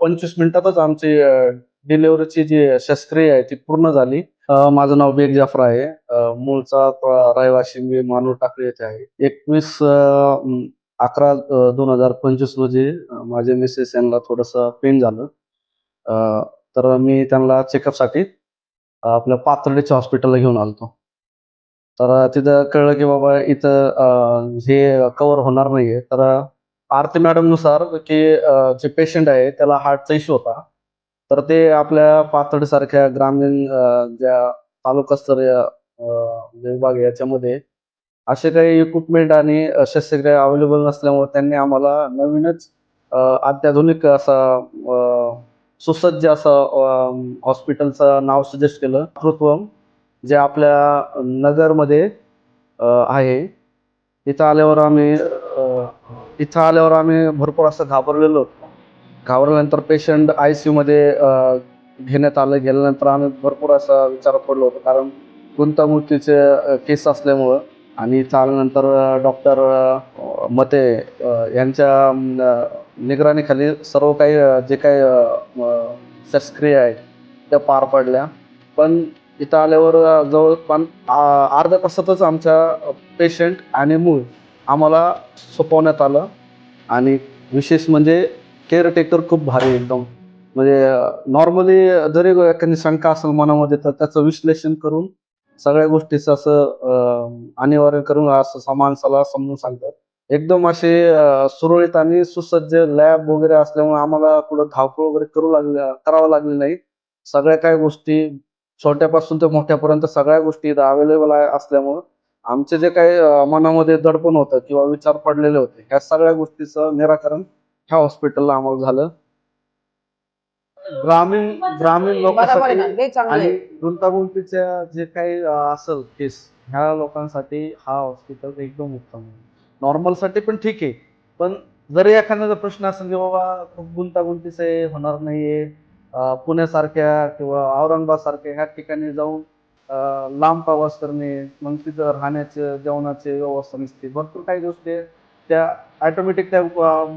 पंचवीस मिनिटातच आमची डिलिव्हरीची जी शस्त्रीय आहे ती पूर्ण झाली. माझं नाव बेग जाफर आहे. मूळचा प- रहिवासी मी मानूर टाकळी येथे आहे. एकवीस अकरा दोन हजार पंचवीस रोजी माझे मिसेस यांना थोडस पेन झालं. तर मी त्यांना चेकअपसाठी आपल्या पाथर्डीच्या हॉस्पिटलला घेऊन आलतो. तर तिथं कळलं की बाबा इथं हे कवर होणार नाहीये. तर आरती मॅडमनुसार की जे पेशंट आहे त्याला हार्टचा इश्यू होता. तर ते आपल्या पातळीसारख्या ग्रामीण ज्या तालुकास्तरीय विभाग याच्यामध्ये असे काही इक्विपमेंट आणि शस्त्रक्रिया अवेलेबल नसल्यामुळे त्यांनी आम्हाला नवीनच अत्याधुनिक असा सुसज्ज असं हॉस्पिटलचं नाव सजेस्ट केलं. कृत्वम जे आपल्या नगरमध्ये आहे तिथं आल्यावर आम्ही इथं आल्यावर आम्ही भरपूर असं घाबरलेलो घाबरल्यानंतर पेशंट आय सी यूमध्ये घेण्यात आलं. गेल्यानंतर आम्ही भरपूर असा विचार पडलो होतो. कारण गुंतागुंतीचे केस असल्यामुळं आणि इथं आल्यानंतर डॉक्टर मते यांच्या निगराणीखाली सर्व काही जे काही अ, शस्त्रक्रिया आहेत त्या पार पडल्या. पण इथं आल्यावर जवळपास आ- अर्ध्या तासातच आमच्या पेशंट आणि मूळ आम्हाला सोपवण्यात आलं. आणि विशेष म्हणजे केअरटेकर खूप भारी एकदम. म्हणजे नॉर्मली जरी एखादी शंका असेल मनामध्ये तर त्याचं विश्लेषण करून सगळ्या गोष्टीचं असं अनिवार्य करून असं माणसाला समजून सांगतात. एकदम असे सुरळीत आणि सुसज्ज लॅब वगैरे असल्यामुळे आम्हाला कुठं धावपळ वगैरे करू लागले करावं लागली नाही. सगळ्या काही गोष्टी छोट्यापासून ते मोठ्यापर्यंत सगळ्या गोष्टी इथं अवेलेबल आहे असल्यामुळं आमचे जे काही मनामध्ये दडपण होतं किंवा विचार पडलेले होते ह्या सगळ्या गोष्टीचं निराकरण ह्या हॉस्पिटलला आम्हाला झालं ग्रामीण ग्रामीण लोकांसाठी आणि. गुंतागुंतीच्या जे काही असेल केस ह्या लोकांसाठी हा हॉस्पिटल एकदम उत्तम आहे नॉर्मलसाठी पण ठीक आहे पण जरी एखाद्याचा प्रश्न असेल की बाबा खूप गुंतागुंतीचं होणार नाहीये पुण्यासारख्या किंवा औरंगाबाद सारख्या ह्या ठिकाणी जाऊन लांब प्रवास करणे मग तिथं राहण्याचे जेवणाची व्यवस्था नसते. भरपूर काही गोष्टी त्या ऑटोमॅटिक त्या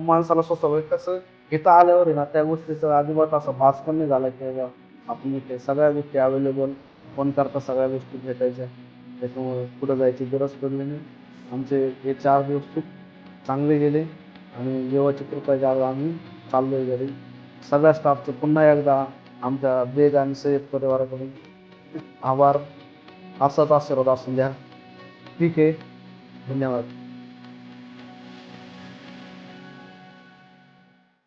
माणसाला सोसवं. कसं घेता आल्यावर आहे ना त्या गोष्टीचा अजिबात असं भास पण नाही झाला की आपण इथे सगळ्या गोष्टी अवेलेबल फोन करता सगळ्या गोष्टी भेटायच्या. त्याच्यामुळे कुठं जायची गरज पडली नाही. आमचे हे चार दिवस खूप चांगले गेले आणि देवाची कृपा ज्यावेळी आम्ही चाललोय घरी. सगळ्या स्टाफचं पुन्हा एकदा आमच्या बेग आणि सय्यद परिवाराकडून आभार. असाच आशीर्वाद असून द्या. ठीक आहे. धन्यवाद.